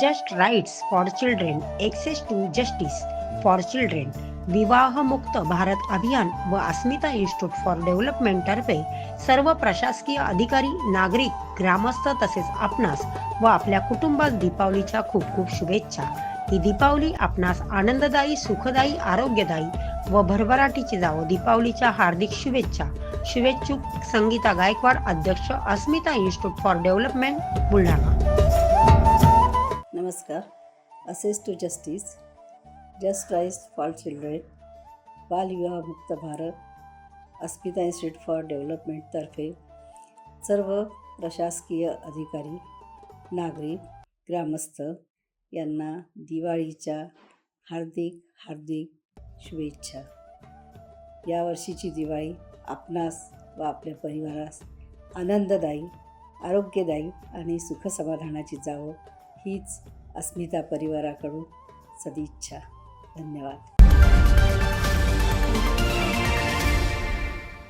Just rights for children access to justice for children विवाहमुक्त Bharat अभियान व अस्मिता institute for development तर्फे सर्व प्रशासकीय अधिकारी नागरिक ग्रामस्थ तसेच आपणास व आपल्या कुटुंबास दीपावलीच्या खूप खूप शुभेच्छा. ही दीपावली आपणास आनंददायी सुखदायी आरोग्यदायी व भरभराटीची जावो. दीपावलीच्या हार्दिक शुभेच्छा. शुभेच्छुक संगीता गायकवाड अध्यक्ष Asmita institute for development Buldhana. नमस्कार. Access to justice just rights for children बालविवाहमुक्त Bharat Asmita institute for डेव्हलपमेंटतर्फे सर्व प्रशासकीय अधिकारी नागरिक ग्रामस्थ यांना दिवाळीच्या हार्दिक हार्दिक शुभेच्छा. यावर्षीची दिवाळी आपणास व आपल्या परिवारास आनंददायी आरोग्यदायी आणि सुखसमाधानाची जावो हीच अस्मिता परिवाराकडून सदिच्छा. धन्यवाद.